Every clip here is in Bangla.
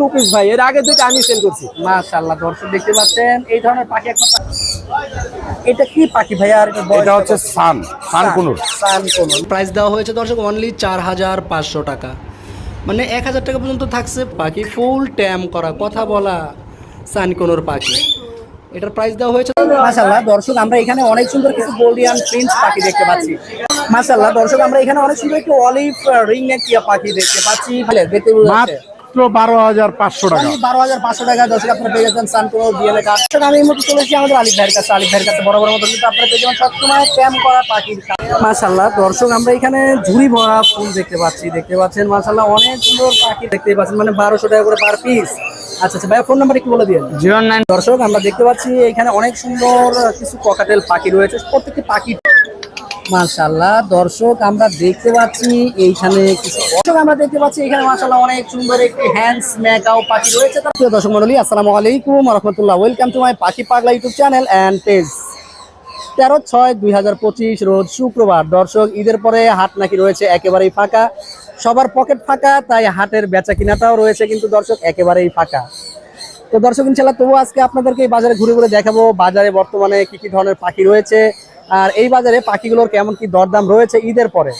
টু পিস ভাই এর আগে দুটো আমি সেল করছি। মাশাআল্লাহ দর্শক দেখতে পাচ্ছেন এই ধরনের পাখি একমাত্র এটা কি পাখি ভাইয়া আর এটা হচ্ছে সান সান কুনুর। সান কোনো প্রাইস দেওয়া হয়েছে দর্শক অনলি চার হাজার পাঁচশো টাকা। মানে এক হাজার টাকা পর্যন্ত থাকছে পাখি ফুল ট্যাম করা কথা বলা সানকোনোর পাখি। এটার প্রাইস দেওয়া হয়েছে মাশাআল্লাহ দর্শক আমরা এখানে অনেক সুন্দর কিছু গোল্ডিয়ান প্রিন্স পাখি দেখতে পাচ্ছি। মাশাআল্লাহ দর্শক আমরা এখানে অনেক সুন্দর একটু অলিভ রিং নেক টিয়া পাখি দেখতে পাচ্ছি। ভালো দেখতে মাত্র বারো হাজার পাঁচশো টাকা। বারো হাজার পাঁচশো টাকা দর্শক আপনারা পেয়ে যাচ্ছেন সানকোনো ডিএলএ কার্ড আমি এই মুহূর্তে চলে এসেছি আমাদের আলিফ ভাইয়ের কাছে। আলিফ ভাইয়ের কাছে বড় বড় মতো কিন্তু আপনারা পেয়ে যাবেন সবসময় ক্যাম করা পাখির মাশাল্লাহ দর্শক আমরা এখানে ঝুড়ি ভরা ফুল দেখতে পাচ্ছি। দেখতে পাচ্ছেন মাশাল্লাহ অনেক সুন্দর পাখি দেখতে পাচ্ছেন মানে বারোশো টাকা করে পার পিস আচ্ছা আচ্ছা ভাইয়া ফোন নাম্বার একটু বলে দিন জিরো নাইন দর্শক আমরা দেখতে পাচ্ছি এখানে অনেক সুন্দর কিছু ককাটেল পাখি রয়েছে। প্রত্যেকটি পাখি মাশাল্লাহ দর্শক, আমরা দেখতে পাচ্ছি এইখানে দর্শক, আমরা দেখতে পাচ্ছি এখানে মাশাল্লাহ অনেক সুন্দর একটি হ্যান্ডস ম্যাকাও পাখি রয়েছে। প্রিয় দর্শক মন্ডলী আসসালামু আলাইকুম রহমতুল্লাহ। ওয়েলকাম টু মাই পাখি পাগলা ইউটিউব চ্যানেল অ্যান্ড পেজ তেরো ছয় দুই হাজার পঁচিশ রোজ শুক্রবার। দর্শক, ঈদের পরে হাট নাকি রয়েছে একেবারেই ফাঁকা। সবার পকেট ফাঁকা, তাই হাটের বেচা কিনাটাও রয়েছে কিন্তু দর্শক একেবারেই ফাঁকা। তো দর্শক ইনশাল্লাহ তবু আজকে আপনাদেরকে এই বাজারে ঘুরে ঘুরে দেখাবো। বাজারে বর্তমানে কি কি ধরনের পাখি রয়েছে আর এই বাজারে পাখিগুলোর কেমন কি দরদাম রয়েছে ঈদের পরে?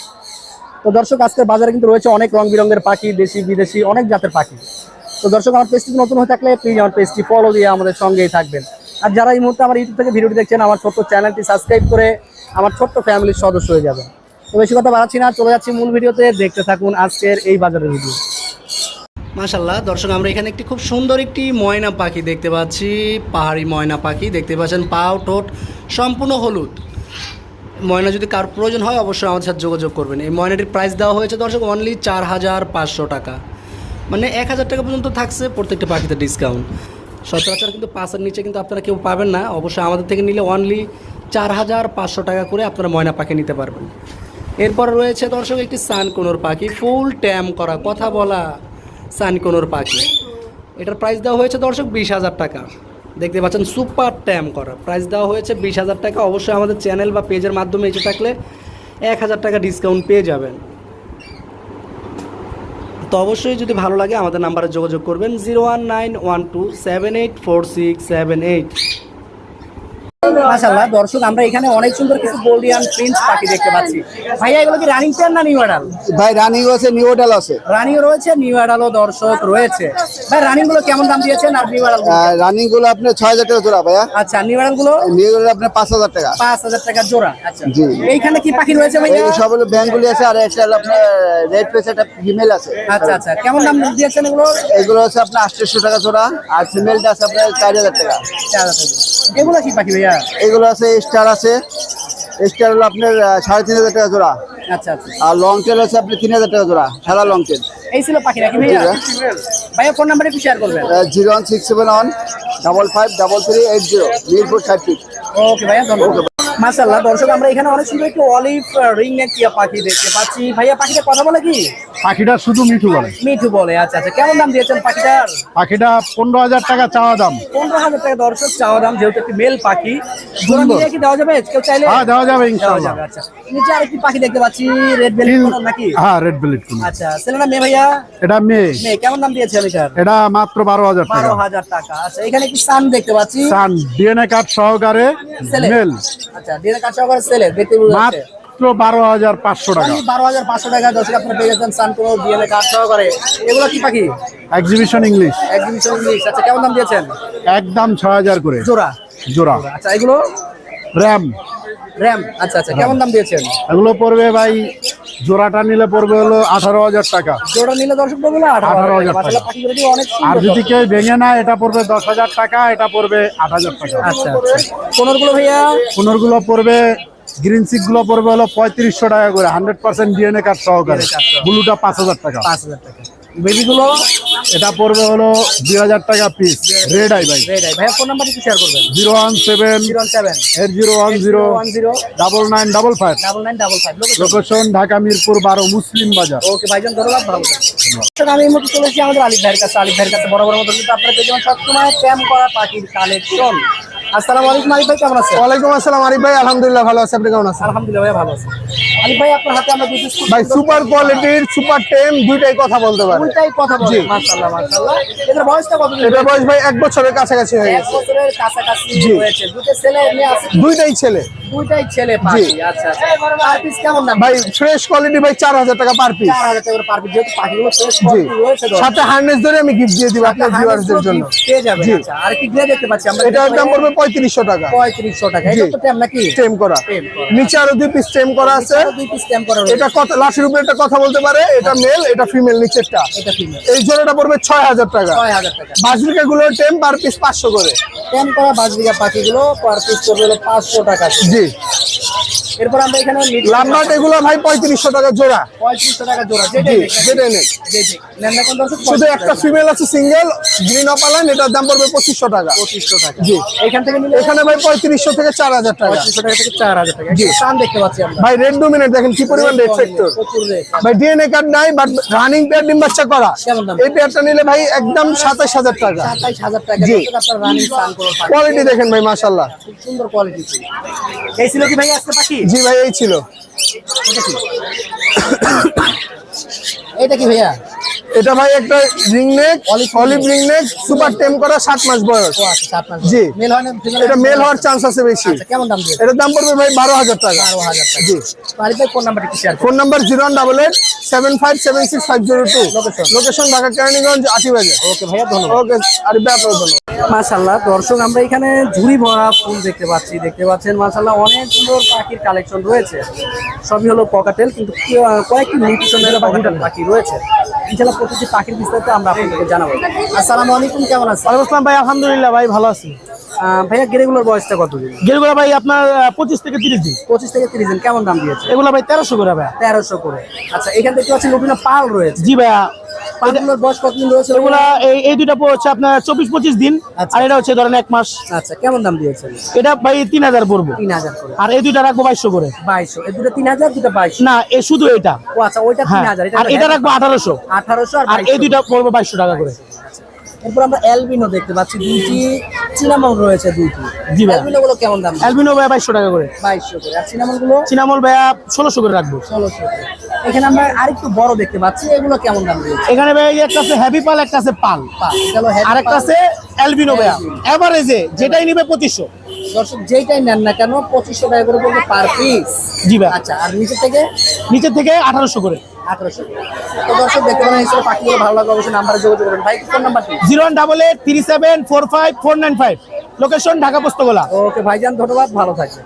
তো দর্শক, আজকের বাজারে কিন্তু রয়েছে অনেক রং বেরঙের পাখি, দেশি, বিদেশি, অনেক জাতের পাখি। তো দর্শক, আমার পেজটি নতুন হয়ে থাকলে প্লিজ আমার পেজটি ফলো দিয়ে আমাদের সঙ্গেই থাকবেন। আর যারা এই মুহূর্তে আমার ইউটিউব থেকে ভিডিওটি দেখছেন, আমার ছোট্ট চ্যানেলটি সাবস্ক্রাইব করে আমার ছোট্ট ফ্যামিলির সদস্য হয়ে যাবেন। তো বেশি কথা বাড়াচ্ছি না, চলে যাচ্ছি মূল ভিডিওতে। দেখতে থাকুন আজকের এই বাজারের ভিডিও মাশাল্লাহ দর্শক, আমরা এখানে একটি খুব সুন্দর একটি ময়না পাখি দেখতে পাচ্ছি। পাহাড়ি ময়না পাখি, দেখতে পাচ্ছেন পাও ঠোঁট সম্পূর্ণ হলুদ। ময়না যদি কার প্রয়োজন হয়, অবশ্যই আমাদের সাথে যোগাযোগ করবেন। এই ময়নাটির প্রাইস দেওয়া হয়েছে দর্শক অনলি চার হাজার পাঁচশো টাকা। মানে এক হাজার টাকা পর্যন্ত থাকছে প্রত্যেকটা পাখিতে ডিসকাউন্ট সচরাচর কিন্তু পাঁচের নিচে কিন্তু আপনারা কেউ পাবেন না। অবশ্যই আমাদের থেকে নিলে অনলি চার হাজার পাঁচশো টাকা করে আপনারা ময়না পাখি নিতে পারবেন। এরপর রয়েছে দর্শক একটি সানকোনোর পাখি ফুল ট্যাম করা, কথা বলা সানকোনোর পাখি। এটার প্রাইস দেওয়া হয়েছে দর্শক বিশ হাজার টাকা। দেখতে পাচ্ছেন সুপার ট্যাম করা। প্রাইস দেওয়া হয়েছে বিশ হাজার টাকা। অবশ্যই আমাদের চ্যানেল বা পেজের মাধ্যমে এসে থাকলে এক হাজার টাকা ডিসকাউন্ট পেয়ে যাবেন। তো অবশ্যই যদি ভালো লাগে আমাদের নাম্বারে যোগাযোগ করবেন। Zero one nine one two seven eight four six seven eight. মাশাল্লাহ দর্শক আমরা এখানে অনেক সুন্দর কিছু গোল্ডিয়ান প্রিন্স পাখি দেখতে পাচ্ছি। ভাইয়া এগুলো কি রানিং পেয়ার না নিউ অ্যাডাল ভাই রানিং আছে নিউ হোটেল আছে। রানিও রয়েছে নিউ অ্যাডালও দর্শক রয়েছে। ভাই রানিংগুলো কেমন দাম দিয়েছেন আর নিউ অ্যাডাল রানিংগুলো ছয় হাজার টাকা জোড়া ভাইয়া। আচ্ছা নিউ অ্যাডালগুলো? নিউ হোটেল আপনার পাঁচ হাজার টাকা। পাঁচ হাজার টাকা জোড়া আচ্ছা। জি। এইখানে কি পাখি রয়েছে ভাইয়া? এই সব হলো ব্যাঙ্গুলি আছে আর একটা হলো আপনার রেড ফেস একটা ফিমেল আছে। আচ্ছা আচ্ছা। কেমন দাম দিয়েছেন এগুলো? এগুলো হচ্ছে আপনার আটশোশো টাকা জোড়া আর ফিমেলটা আছে আপনার চার হাজার টাকা। চার হাজার টাকা। এগুলো কি পাখি ভাইয়া? এগুলো আছে স্টার আছে। স্টার হলো আপনার সাড়ে তিন হাজার টাকা জোড়া। আচ্ছা আচ্ছা। আর লং টেল আছে আপনি তিন হাজার টাকা জোড়া সাদা লং টেল এই ছিল পাখি নাকি ভাইয়া? ভাইয়া ফোন নাম্বার একটু শেয়ার করবেন। Zero one six seven one double five double three eight zero Mirpur thirty okay ভাইয়া ধন্যবাদ। দর্শক আমরা এখানে অনেক সুন্দর একটু অলিভ রিং নেক টিয়া পাখি দেখতে পাচ্ছি। ভাইয়া পাখিটা কথা বলে কি? পাখিটা শুধু মিঠু বলে। মিঠু বলে আচ্ছা আচ্ছা কেমন দাম দিয়েছেন পাখিটার? পাখিটা পনেরো হাজার টাকা চাওয়া দাম। পনেরো হাজার টাকা দর্শক চাওয়া দাম যেহেতু একটি মেল পাখি। জোড়া কি দেওয়া যাবে? কেউ চাইলে হ্যাঁ দেওয়া যাবে আচ্ছা। নিচে আরেকটি পাখি দেখতে পাচ্ছি রেড নাকি? হ্যাঁ রেড বেলিট আচ্ছা মেয়ে ভাইয়া? এটা মেয়ে। মেয়ে কেমন দাম দিয়েছেন এটা মাত্র বারো হাজার টাকা। বারো হাজার টাকা। আচ্ছা এখানে কি সান দেখতে পাচ্ছি। সান ডিএনএ কার্ড সহকারে মেল আচ্ছা করে মাত্র বারো হাজার পাঁচশো টাকা। বারো হাজার পাঁচশো টাকা দর্শক আপনার পেয়ে যাচ্ছেন কাজ করে এগুলো কি পাখি? এক্সিবিশন ইংলিশ এক্সিবিশন ইংলিশ আচ্ছা কেমন দাম দিয়েছেন? একদম ছয় হাজার করে। জোড়া। জোড়া। আচ্ছা এগুলো? র্যাম র্যাম আচ্ছা আচ্ছা কেমন দাম দিয়েছেন? এগুলো পড়বে ভাই জোড়াটা নিলে পড়বে হলো আঠারো হাজার টাকা। জোড়া নিলে দর্শক পড়বে আঠারো হাজার টাকা। আর যদি কেউ ভেঙে না এটা পড়বে দশ হাজার টাকা এটা পড়বে আট হাজার টাকা। আচ্ছা পনেরোগুলো কোনগুলো ভাইয়া? পনেরোগুলো পড়বে গ্রিন সিকগুলো পড়বে হলো পঁয়ত্রিশশো টাকা করে হান্ড্রেড পার্সেন্ট ডিএনএ কার্ড সহকারে। ব্লুটা পাঁচ হাজার টাকা। পাঁচ হাজার টাকা। বেবিগুলো এটা পড়বে হলো দুই হাজার টাকা পিস রেড আই ভাই রেড আই ভাইয়া ফোন নাম্বার একটু শেয়ার করবেন। Zero one seven zero seven eight zero one zero one zero double nine double five double nine double five location Dhaka Mirpur বারো মুসলিম বাজার। ওকে ভাইজান ধন্যবাদ ভালো আমি এই মুহূর্তে চলে এসেছি আমাদের আলিফ ভাইয়ের কাছে। আলিফ ভাইয়ের কাছে বড় বড় মতো কিন্তু আপনারা পেয়ে সবসময় ক্যাম্প করা পাখির কালেকশন আসসালামু আলাইকুম আলিফ ভাই কেমন আছেন? ওয়ালাইকুম আসসালাম আরিফ ভাই। আলহামদুলিল্লাহ ভালো আছে। আপনি কেমন আছেন? আলহামদুলিল্লাহ ভাই ভালো আছি। আলিফ ভাই আপনার হাতে আমরা দুটো ভাই সুপার কোয়ালিটির সুপার টেম দুইটাই কথা বলতে পারে। দুইটাই কথা বলে। মাশাআল্লাহ মাশাআল্লাহ। এদের বয়সটা কত দিন এটা বয়স ভাই এক বছরের কাছাকাছি হয়ে এক বছরের কাছাকাছি হয়েছে। দুটো ছেলে মেয়ে আছে দুইটাই ছেলে। দুইটাই ছেলে পাখি আচ্ছা আচ্ছা। পিস কেমন দাম? ভাই ফ্রেশ কোয়ালিটি ভাই চার হাজার টাকা পার পিস চার হাজার টাকা পার পিস যেহেতু পাখিগুলো ফ্রেশ রয়েছে সাথে হার্নেস ধরে আমি গিফট দিয়ে দিব আপনার ভিউয়ারদের জন্য। পেয়ে আচ্ছা। আর কি গ্রে দেখতে পাচ্ছি আমরা? এটার দাম পড়বে পঁয়ত্রিশশো টাকা। পঁয়ত্রিশশো টাকা। এটা তো টেম নাকি? স্টেম করা। নিচে আরও দুই পিস স্টেম করা আছে। দুই পিস টেম করা এটা কথা লাশের উপরে একটা কথা বলতে পারে। এটা মেল এটা ফিমেল নিচেরটা। এটা ফিমেল এই জোড়াটা পড়বে ছয় হাজার টাকা। ছয় হাজার টাকা। বাজরিকা গুলো টেম পার পিস পাঁচশো করে। টেম করা বাজরিকা পাখিগুলো পার পিস করবে হলো পাঁচশো টাকা। জি। এরপর আমরা এখানে লাম্বাট এগুলো ভাই পঁয়ত্রিশশো টাকা জোড়া। পঁয়ত্রিশশো টাকা জোড়া যেটা নেই নেন। না কোন দর্শক শুধু একটা ফিমেল আছে সিঙ্গেল গ্রিন অপালাইন এটার দাম পড়বে পঁচিশশো টাকা। পঁচিশশো টাকা। জি। এখান থেকে এখানে ভাই পঁয়ত্রিশশো থেকে চার হাজার টাকা। পঁয়ত্রিশশো টাকা থেকে চার হাজার টাকা। জি। সান দেখতে পাচ্ছি ভাই রেড ডোমিনেট দেখেন কি পরিমাণ রেড ফ্যাক্টর ভাই ডিএনএ কার্ড নাই বাট রানিং পেয়ার ডিম বাচ্চা করা। এই পেয়ারটা নিলে ভাই একদম সাতাশ হাজার টাকা। সাতাইশ হাজার টাকা জি। কোয়ালিটি দেখেন ভাই মাশাল্লাহ খুব সুন্দর কোয়ালিটি এই ছিল কি ভাই আজকে পাখি? জি ভাই এই ছিল। এটা কি? ভাইয়া? এটা ভাই একটা ring neck olive ring neck super tame করা সাত মাস বয়স। ও আচ্ছা জি। এটা মেল হওয়ার চান্স আছে বেশি। আচ্ছা কেমন দাম এটার দাম পড়বে ভাই বারো হাজার টাকা। জি। Phone number zero double eight seven five seven six five zero two? Location Dhaka Keraniganj Ati Bazar okay ভাইয়া ধন্যবাদ। ওকে আর ব্যাপার ধন্যবাদ। মাশাল্লাহ দর্শক আমরা এখানে ঝুড়ি ভরা ফুল দেখতে পাচ্ছি দেখতে পাচ্ছেন মাশাল্লাহ অনেক সুন্দর পাখির কালেকশন রয়েছে। সবই হলো পকাটেল কিন্তু কয়েকটি নিউট্রিশনের পাখি রয়েছে। ইনশাল্লাহ প্রতিটি পাখির বিস্তারিত আমরা আপনাদেরকে জানাব। আসসালামু আলাইকুম, কেমন আছেন? ওয়ালাইকুম ভাই, আলহামদুলিল্লাহ ভাই, ভালো আছি। ভাইয়া গেরেগুলোর বয়সটা কত দিন ভাই আপনার পঁচিশ থেকে তিরিশ দিন। পঁচিশ থেকে তিরিশ দিন কেমন দাম দিয়েছে? এগুলা ভাই তেরোশো করে ভাই তেরোশো করে। আচ্ছা এখান থেকে পাচ্ছি লুটিনো পাল রয়েছে। জি ভাইয়া। পালগুলোর বয়স কতদিন রয়েছে? এগুলা এই এই দুইটা হচ্ছে আপনার চব্বিশ পঁচিশ দিন আচ্ছা। আর এটা হচ্ছে ধরেন এক মাস। আচ্ছা কেমন দাম দিয়েছেন এটা ভাই তিন হাজার পড়ব। তিন হাজার করে। আর এই দুইটা রাখব বাইশশো করে। বাইশশো। এই দুটো তিন হাজার দুটো বাইশশো। না এ শুধু এটা। ও আচ্ছা ওইটা তিন হ্যাঁ। হাজার আর এটা রাখব আঠারোশো। আঠারোশো আর এই 2200 দুইটা পড়ব বাইশশো টাকা করে। এরপর আমরা অ্যালবিনো দেখতে পাচ্ছি দুইটি চিনামল রয়েছে দুইটি। জি ভাই। অ্যালবিনো গুলো কেমন দাম? অ্যালবিনো ভাই বাইশশো টাকা করে। বাইশশো করে। আর চিনামলগুলো চিনামল ভাইয়া ষোলোশো করে রাখব। ষোলোশো এখানে আমরা আরেকটু বড় দেখতে পাচ্ছি এগুলো কেমন দাম রয়েছে? এখানে ভাই একটা আছে হ্যাভি পাল একটা আছে পাল আর একটা আছে অ্যালবিনো ভাইয়া। এভারেজে যেটাই নিবে পঁচিশশো। দর্শক যেইটাই নেন না কেন পঁচিশশো টাকা করে পড়বে পার পিস জি ভাই। আচ্ছা আর নিচে থেকে? নিচের থেকে আঠারোশো করে। আঠারোশো। তো দর্শক দেখতে পারেন হিসেবে পাখিগুলো ভালো লাগে অবশ্যই নাম্বারে যোগাযোগ করবেন। ভাই ফোন নাম্বারটি zero double eight three seven four five four nine five. Location Dhaka Postogola. Okay ভাইজান ধন্যবাদ ভালো থাকবে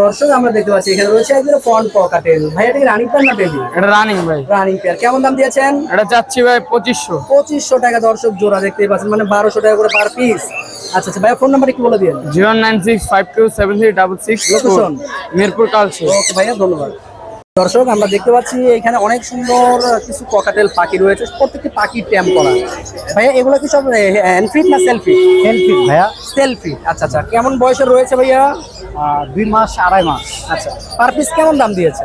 দর্শক আমরা দেখতে পাচ্ছি এখানে রয়েছে একজন ফ্রন্ট পকাটেল ভাই এটা কি রানিং পেয়ার না বেবি এটা রানিং ভাই। রানিং পেয়ার কেমন দাম দিয়েছেন? এটা চাচ্ছি ভাই পঁচিশশো। পঁচিশশো টাকা দর্শক জোড়া দেখতেই পাচ্ছেন মানে বারোশো টাকা করে পার পিস আচ্ছা আচ্ছা ভাইয়া ফোন নাম্বার একটু বলে দিন zero nine six five two seven three double six Location? Mirpur Kalshi. Okay ভাইয়া ধন্যবাদ। দর্শক আমরা দেখতে পাচ্ছি এখানে অনেক সুন্দর কিছু ককাটেল পাখি রয়েছে প্রত্যেকটি পাখি ট্যাম্প করা। ভাইয়া এগুলো কি সব হ্যান্ডফিট না সেলফি হেলফি ভাইয়া। সেলফি আচ্ছা আচ্ছা। কেমন বয়সে রয়েছে ভাইয়া? দুই মাস আড়াই মাস। আচ্ছা পার পিস কেমন দাম দিয়েছে?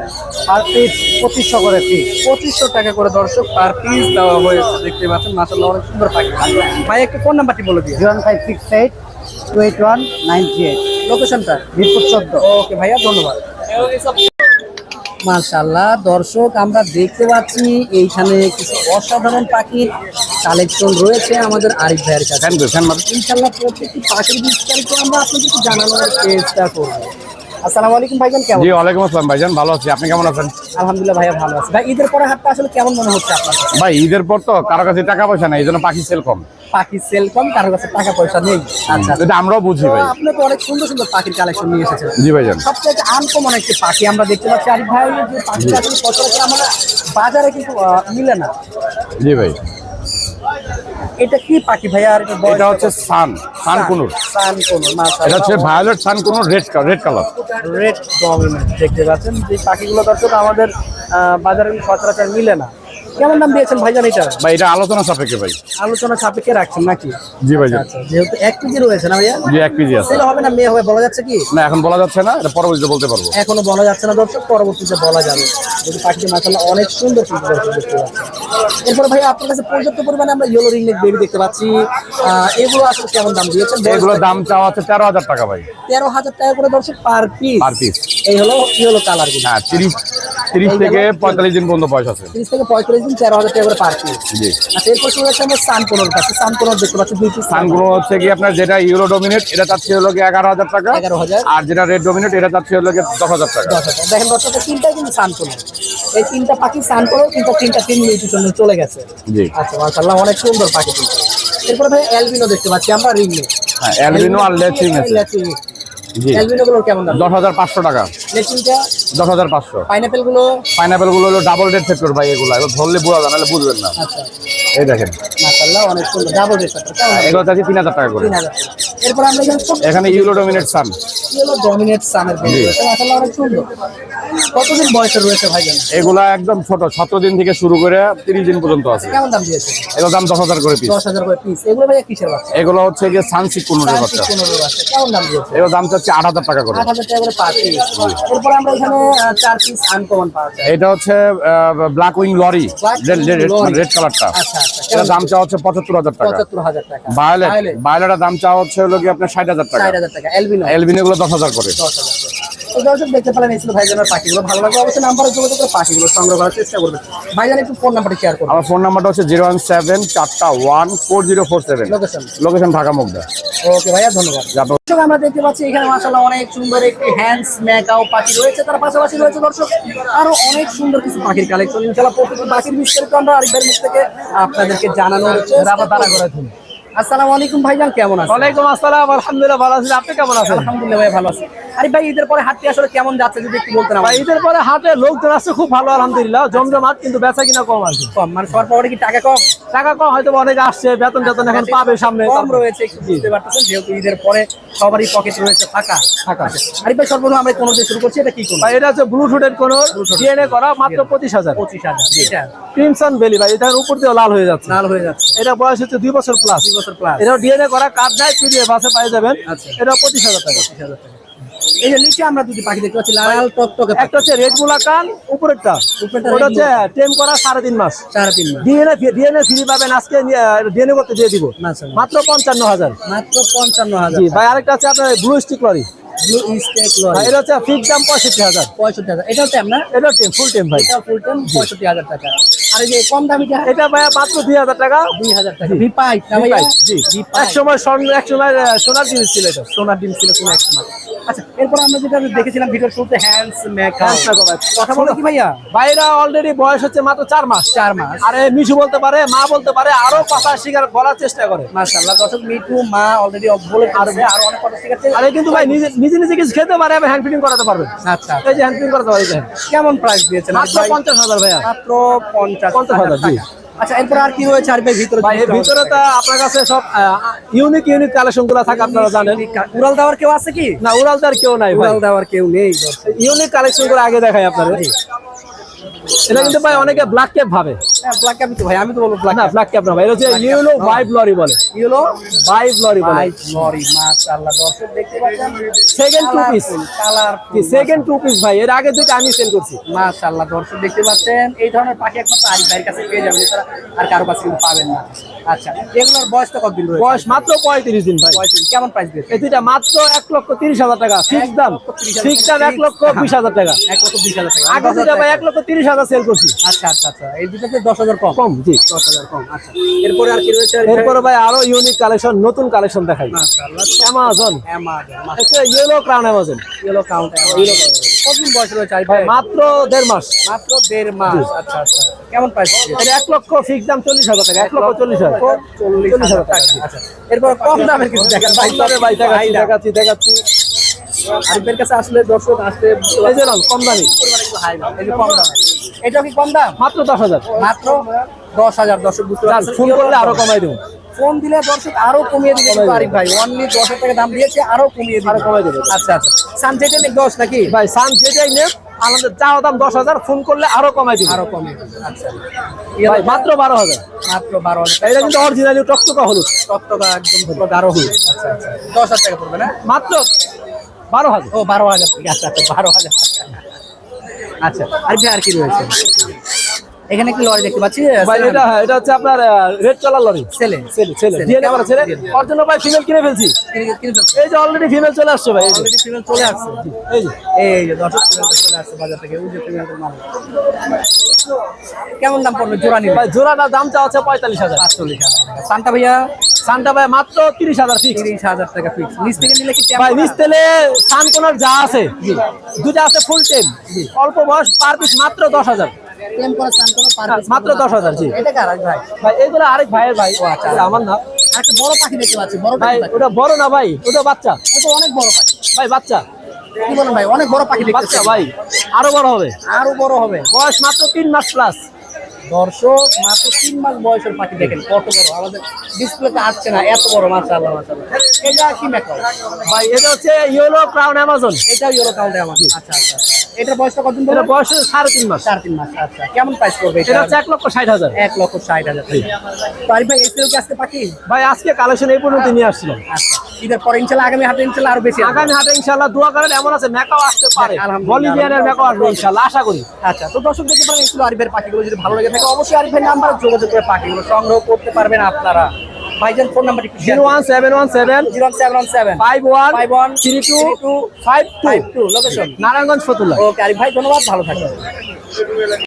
আর পিস পঁচিশশো করে পিস পঁচিশশো টাকা করে দর্শক পার পিস দেওয়া হয়েছে দেখতে পাচ্ছেন। মাসাল্লাহ অনেক সুন্দর পাখি। ভাই একটু ফোন নাম্বারটি বলে দিন zero five six eight two eight one nine three eight. লোকেশনটা মিরপুর চোদ্দ। ওকে ভাইয়া ধন্যবাদ। মাশাল্লাহ দর্শক আমরা দেখতে পাচ্ছি এইখানে কিছু অসাধারণ পাখির কালেকশন রয়েছে আমাদের আরিফ ভাইয়ের কাছে। ইনশাল্লাহ প্রত্যেকটি পাখির বিস্তারিত আমরা আপনাদেরকে জানানোর চেষ্টা করব। আসসালামু আলাইকুম ভাইজান কেমন জি ওয়ালাইকুম আসসালাম ভাইজান ভালো আছি। আপনি কেমন আছেন? আলহামদুলিল্লাহ ভাইয়া ভালো আছে। ভাই ঈদের পরে হাটটা আসলে কেমন মনে হচ্ছে আপনার ভাই ঈদের পর তো কারও কাছে টাকা পয়সা নাই এই জন্য পাখি সেল কম। পাখি সেল কম কারও কাছে টাকা পয়সা নেই। আচ্ছা এটা আমরাও বুঝি ভাই। আপনি তো অনেক সুন্দর সুন্দর পাখির কালেকশন নিয়ে এসেছেন। জি ভাইজান। সবচেয়ে আনকমন একটি পাখি আমরা দেখতে পাচ্ছি। আরিফ ভাই যে পাখিটা আসলে সচরাচর আমরা বাজারে কিন্তু মিলে না। জি ভাই। এটা কি পাখি ভাইয়া? আর এটা হচ্ছে সান সান কুনুর। সান কুনুর এটা হচ্ছে violet sun conure red red colour red dominant দেখতে পাচ্ছেন? যে পাখিগুলো দর্শক আমাদের বাজারে সচরাচর মিলে না। কেমন দাম দিয়েছেন ভাইজান এটা? ভাই এটা আলোচনা সাপেক্ষে ভাই। আলোচনা সাপেক্ষে রাখছেন নাকি? জি ভাই আচ্ছা যেহেতু এক কেজি রয়েছে না ভাইয়া? জি এক কেজি আছে। হবে না মেয়ে হবে বলা যাচ্ছে কি? না এখন বলা যাচ্ছে না এটা পরবর্তীতে বলতে পারব। এখনও বলা যাচ্ছে না দর্শক পরবর্তীতে বলা যাবে। যদি পাখিটি মাসাল্লাহ অনেক সুন্দর কিন্তু দেখতে পাচ্ছেন। এরপর ভাই আপনার কাছে পর্যাপ্ত পরিমাণে আমরা ইয়েলো রিংনেক বেবি দেখতে পাচ্ছি। এগুলো আসলে কেমন দাম দিয়েছেন? এগুলোর দাম চাওয়া তেরো হাজার টাকা ভাই। তেরো হাজার টাকা করে দর্শক পার পিস Per piece। এই হলো ইয়েলো কালার হ্যাঁ তিরিশ তিরিশ থেকে পঁয়তাল্লিশ দিন পর্যন্ত বয়স আছে। তিরিশ থেকে পঁয়ত্রিশ দিন তেরো হাজার টাকা করে পার পিস জি। আচ্ছা এরপর চলে যাচ্ছে আমরা সানকোনোর কাছে। সানকোনোর দেখতে পাচ্ছি দুই পিস সানগুলো হচ্ছে কি আপনার যেটা ইউরো ডোমিনেট এটা চাচ্ছে হলো কি এগারো হাজার টাকা। এগারো হাজার। আর যেটা রেড ডোমিনেট এটা চাচ্ছে হলো কি দশ হাজার টাকা। দশ হাজার। দেখেন দর্শক তিনটাই কিন্তু সানকোনো এই তিনটা পাখি সানকোনো কিন্তু তিনটা তিন জন্য চলে গেছে। জি। আচ্ছা মাশাআল্লাহ অনেক সুন্দর পাখি কিন্তু এরপরে ভাই অ্যালবিনো দেখতে পাচ্ছি আমরা রিংনে হ্যাঁ অ্যালবিনো আর লেচিং আছে। দশ হাজার পাঁচশো টাকা। দশ হাজার পাঁচশো। পাইনাপেলগুলো পাইনাপেলগুলো হলো ডাবল রেড ফেক্টর ভাই এগুলো। এবার ধরলে বোঝা যায় নাহলে বুঝবেন না। আচ্ছা। এই দেখেন? এগুলো চাচ্ছি তিন হাজার টাকা করে। এরপর আমরা এখানে ইউরো ডোমিনেট সান। হলো ডমিনেট সানের রয়েছে মাশাআল্লাহ অনেক সুন্দর। কতদিন বয়সের রয়েছে ভাইজান এগুলা একদম ছোট সতেরো দিন থেকে শুরু করে তিরিশ দিন পর্যন্ত আছে। কেমন দাম দিয়েছে? এগুলোর দাম দশ হাজার করে পিস দশ হাজার করে পিস এগুলো কিসের বাচ্চা? এগুলো হচ্ছে গিয়ে সানসিক পনেরো বাচ্চা। বাচ্চা। কেমন দাম দিয়েছে? এগুলোর দাম আট হাজার টাকা করে। আট হাজার টাকা করে পার পিস এরপর আমরা এখানে চার পিস আনকমন পাওয়া যায়। এটা হচ্ছে ব্ল্যাক উইং লরি। রেড কালারটা আচ্ছা আচ্ছা এটার দাম চাওয়া হচ্ছে পঁচাত্তর হাজার টাকা। পঁচাত্তর হাজার টাকা। ভায়োলেট ভায়োলেটের দাম চাওয়া হচ্ছে হলো কি আপনার ষাট হাজার টাকা। ষাট হাজার টাকা এলবিনো এলবিন এগুলো দশ হাজার করে। দশ হাজার তো দর্শক দেখতে পেলেন ভাইজানের পাখিগুলো। ভালো লাগবে অবশ্যই নাম্বারে যোগাযোগ করে পাখিগুলো সংগ্রহ করার চেষ্টা করবেন। ভাইজান একটু ফোন নাম্বারটি শেয়ার করুন। আমার ফোন নাম্বারটা হচ্ছে জিরো ওয়ান সেভেন চারটা one four zero four seven location location Dhaka Mugda. Okay ভাইয়া ধন্যবাদ। দর্শক আমরা দেখতে পাচ্ছি এখানে মাশাআল্লাহ অনেক সুন্দর একটি হ্যান্ডস ম্যাকাও পাখি রয়েছে। তার পাশাপাশি রয়েছে দর্শক আরও অনেক সুন্দর কিছু পাখির কালেকশন ইনশাআল্লাহ প্রত্যেকটি পাখির বিস্তারিত আমরা আরেকবার মুখ থেকে আপনাদেরকে জানানোর চেষ্টা তারা করে আসসালামু আলাইকুম ভাইজান কেমন আছেন? ওয়ালাইকুম আসসালাম আলহামদুলিল্লাহ ভালো আছি। আপনি কেমন আছেন? আলহামদুলিল্লাহ ভাই ভালো আছি। আরে ভাই ঈদের পরে হাটটি আসলে কেমন যাচ্ছে যদি একটু বলতেন ভাই ঈদের পরে হাটে লোকজন আসছে খুব ভালো আলহামদুলিল্লাহ। জমজমাট কিন্তু বেচা কিনা কম আছে কম মানে সবার কি টাকা কম? টাকা কম হয়তো অনেক আসছে বেতন টেতন এখন পাবে সামনে। কম রয়েছে বুঝতে পারতেছেন যেহেতু ঈদের পরে সবারই পকেট রয়েছে ফাঁকা। ফাঁকা। আরে ভাই সর্বপ্রথম আমরা কোনো শুরু করছি এটা কি কোন ভাই এটা হচ্ছে ব্লুটুথের কোন ডিএনএ করা মাত্র পঁচিশ হাজার। পঁচিশ হাজার এটা ক্রিমসন বেলি ভাই এটার উপর দিয়ে লাল হয়ে যাচ্ছে। লাল হয়ে যাচ্ছে। এটা বয়স হচ্ছে দুই বছর প্লাস বছর প্লাস এটা ডিএনএ করা কার্ড নাই পিডিএফ আছে পাই যাবেন। আচ্ছা। এটা পঁচিশ হাজার টাকা। এই যে নিচে আমরা দুটি পাখি দেখতে পাচ্ছি লাল টকটকে একটা হচ্ছে রেড মুলাকান উপরেরটা। উপরেরটা ওটা হচ্ছে টেম করা সাড়ে তিন মাস। সাড়ে তিন মাস। ডিএনএ ডিএনএ ফ্রি পাবেন আজকে ডিএনএ করতে দিয়ে দিব। মাত্র পঞ্চান্ন হাজার। মাত্র পঞ্চান্ন হাজার ভাই আরেকটা আছে আপনার ব্লু স্টিক লরি এটা হচ্ছে ফিক্স দাম পঁয়ষট্টি হাজার। পঁয়ষট্টি হাজার। এটা হচ্ছে আপনার এটা টেম ফুল টেম ভাই। এটা ফুল টাইম পঁয়ষট্টি হাজার টাকা। আর এই যে কম দামিটা এটা ভাই মাত্র দুই হাজার টাকা। দুই হাজার টাকা। রিপাই জি। এক সময় স্বর্ণ এক সময় সোনার ছিল এটা। সোনার ডিম ছিল কোনো এক সময়। আচ্ছা এরপর আমরা যেটা দেখেছিলাম ভিডিওর শুরুতে হ্যান্ডস মেকআপ Hands makeup, ভাই। কথা বলে কি ভাইয়া? ভাইরা অলরেডি বয়স হচ্ছে মাত্র চার মাস। চার মাস। আরে বলতে পারে মা বলতে পারে আরও কথা শিকার বলার চেষ্টা করে। মাশাআল্লাহ দর্শক মিঠু মা অলরেডি বলে আর অনেক কথা শিখাচ্ছে। আরে কিন্তু ভাই নিজে নিজে নিজে কিছু খেতে পারে এবং হ্যান্ড ফিটিং করাতে পারবে। আচ্ছা এই যে হ্যান্ড ফিটিং করাতে কেমন প্রাইস দিয়েছেন? মাত্র? পঞ্চাশ হাজার ভাইয়া। মাত্র পঞ্চাশ পঞ্চাশ হাজার, জি। আচ্ছা এরপর আর কি রয়েছে? আর ভিতরে ভাই ভিতরে তো আপনার কাছে সব ইউনিক ইউনিক কালেকশনগুলো থাকে আপনারা জানেন। উড়াল দেওয়ার কেউ আছে কি? না উড়াল কেউ নাই উড়াল দেওয়ার কেউ নেই। ইউনিক কালেকশনগুলো আগে দেখাই আপনারা এটা কিন্তু ভাই অনেকে ব্ল্যাক ক্যাপ ভাবে। ব্ল্যাক ক্যাপ তো ভাই আমি তো বলব ব্ল্যাক না ব্ল্যাক ক্যাপ না ভাই এটা হচ্ছে ইউনো ভাইব লরি বলে। ইউলো ভাইব লরি বলে। ভাই লরি মাশাআল্লাহ দর্শক দেখতে পাচ্ছেন? Second two piece colour second two piece ভাই এর আগে দুটো আমি সেল করছি। মাশাআল্লাহ দর্শক দেখতে পাচ্ছেন? এই ধরনের পাখি একমাত্র আরিফ ভাইয়ের কাছে পেয়ে যাবেন এছাড়া আর কারও কাছে কিন্তু পাবেন না। আচ্ছা এগুলোর বয়সটা কতদিন রয়েছে? বয়স মাত্র পঁয়ত্রিশ দিন ভাই। কেমন প্রাইস দিয়েছে? এই দুইটা মাত্র এক লক্ষ তিরিশ হাজার টাকা ফিক্স দাম। ফিক্স দাম এক লক্ষ বিশ হাজার টাকা। এক লক্ষ বিশ হাজার টাকা। আগে দুটা ভাই এক লক্ষ তিরিশ হাজার সেল করছি। আচ্ছা আচ্ছা আচ্ছা এই দুটোতে দশ হাজার কম। কম জি। দশ হাজার কম আচ্ছা। এরপরে আর কি রয়েছে? এরপরে ভাই আরও ইউনিক কালেকশন নতুন কালেকশন দেখাই। Amazon amazon yellow crown amazon yellow count কতদিন বয়স রয়েছে ভাই ভাই মাত্র দেড় মাস। মাত্র দেড় মাস আচ্ছা আচ্ছা। কেমন প্রাইস এটা এক লক্ষ ফিক্স দাম চল্লিশ হাজার টাকা এক লক্ষ চল্লিশ হাজার। চল্লিশ হাজার টাকা আচ্ছা। এরপর কম দামের কিছু দেখেন। ভাই তবে ভাই দেখাচ্ছি দেখাচ্ছি দেখাচ্ছি। আরিফের কাছে আসলে দর্শক আসলে কম দামি। হাই দাম কম দাম। এটা কি কম দাম? মাত্র দশ হাজার। মাত্র দশ হাজার দর্শক বুঝতে পারছেন? ফোন করলে আরও কমাই দেবো। ফোন দিলে দর্শক আরও কমিয়ে দিবে আরিফ ভাই। অনলি দশ হাজার টাকা দাম দিয়েছে আরও কমিয়ে দিবে। আরও কমাই দেবে। আচ্ছা আচ্ছা। সানসেটের দশ নাকি? ভাই সান যেটাই নেব আমাদের চাওয়া দাম দশ হাজার ফোন করলে আরও কমাই দিব। আরও কমে আচ্ছা। ভাই মাত্র বারো হাজার। মাত্র বারো হাজার। এটা কিন্তু অরিজিনালি টকটকা হলুদ। তত্ত্বটা একদম হলুদ। আচ্ছা আচ্ছা। দশ হাজার টাকা পড়বে না? মাত্র বারো হাজার। ও বারো হাজার। আচ্ছা আচ্ছা বারো হাজার। টাকা আচ্ছা আর কি রয়েছে? এখানে একটি লরি দেখতে পাচ্ছি ভাই এটা এটা হচ্ছে আপনার রেড কালার লরি। ছেলে ছেলে ছেলে ছেলে। দিয়ে আমার ছেলে ওর জন্য ভাই ফিমেল কিনে ফেলছি। এই যে অলরেডি ফিমেল চলে আসছে ভাই। Already female চলে আসছে। এই যে এই যে। দর্শক female চলে আসছে বাজার থেকে। ওই যে female মাল। কেমন দাম পড়বে জোড়া নিবে ভাই জোড়াটার দাম পঁয়তাল্লিশ হাজার। পাঁচচল্লিশ হাজার সান্টা ভাইয়া? সানটা ভাই মাত্র তিরিশ হাজার ফিক্স তিরিশ হাজার টাকা ফিক্স নিচ থেকে নিলে কি ভাই নিচ তেলে সান কোনার যা আছে দুটা আছে ফুল টেম অল্প বয়স পার পিস মাত্র দশ হাজার। টেম করে সান কোনো মাত্র দশ হাজার জি। এটা কার ভাই? ভাই এইগুলো আরেক ভাইয়ের ভাই। আচ্ছা। আমার না। একটা বড় পাখি দেখতে পাচ্ছি বড় ভাই ওটা বড় না ভাই? ওটা বাচ্চা। ওটা অনেক বড় পাখি। ভাই বাচ্চা। কি বলেন ভাই অনেক বড় পাখি দেখতে বাচ্চা ভাই আরও বড় হবে। আরও বড় হবে। বয়স মাত্র তিন মাস প্লাস দর্শক মাত্র তিন মাস বয়সের পাখি দেখেন কত বড় আমাদের ডিসপ্লেতে আসছে না এত বড় মাশাআল্লাহ মাশাআল্লাহ। এটা কি মেকাও ভাই এটা হচ্ছে ইয়েলো ক্রাউন অ্যামাজন এটা ইউরো কাউন্টে আমার আচ্ছা আচ্ছা আচ্ছা। এটার বয়সটা কতদিন এটা বয়স হচ্ছে সাড়ে তিন মাস। চার তিন মাস আচ্ছা। কেমন প্রাইস করবে এটা এটা? হচ্ছে এক লক্ষ ষাট হাজার। এক লক্ষ ষাট হাজার। ভাই এসেও কি আজকে পাখি? ভাই আজকে কালেকশন এই পর্যন্ত নিয়ে আসছিলাম। আচ্ছা। ঈদের পরে ইনশাল্লাহ আগামী হাতে ইনশাল্লাহ আরও বেশি আগামী ইনশাল্লাহ দোয়া করেন এমন আছে মেকাও আসতে পারে। আলহামদুলিল্লাহ। বলিভিয়ানের মেকাও আসবে ইনশাল্লাহ আশা করি। আচ্ছা তো দর্শক দেখতে পারেন একটু আরিফের পাখিগুলো যদি ভালো লেগে থাকে অবশ্যই আরিফের নাম্বার যোগাযোগ করে পাখিগুলো সংগ্রহ করতে পারবেন আপনারা। ভাইজান ফোন নাম্বার একটু zero one seven one seven zero seven one seven. Five one five one three two two five two. Five two location Narayanganj Fatullah. Okay Arif ভাই ধন্যবাদ ভালো থাকবেন।